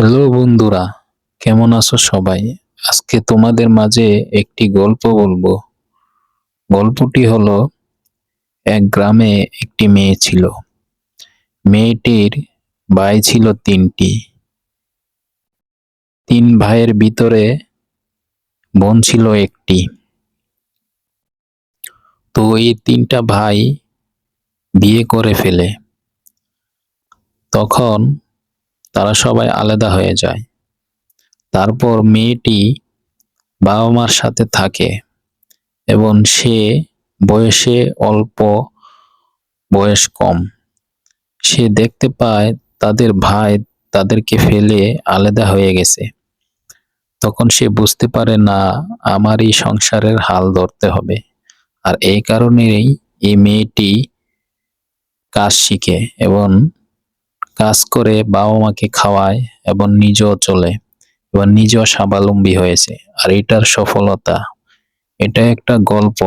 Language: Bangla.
হ্যালো বন্ধুরা, কেমন আছো সবাই? আজকে তোমাদের মাঝে একটি গল্প বলব। গল্পটি হলো, এক গ্রামে একটি মেয়ে ছিল। মেয়েটির ভাই ছিল তিনটি। তিন ভাইয়ের ভিতরে বোন ছিল একটি। তো এই তিনটা ভাই বিয়ে করে ফেলে। তখন তারা সবাই আলাদা হয়ে যায়। তারপর মেয়েটি বাবা মার সাথে থাকে এবং সে বয়সে অল্প, বয়স কম। সে দেখতে পায় তাদের ভাই তাদেরকে ফেলে আলাদা হয়ে গেছে। তখন সে বুঝতে পারে, না আমারই সংসারের হাল ধরতে হবে। আর এই কারণেই এই মেয়েটি কাজ শিখে এবং কাজ করে বাবা মাকে খাওয়ায় এবং নিজেও চলে এবং নিজেও স্বাবলম্বী হয়েছে। আর এটার সফলতা, এটা একটা গল্প।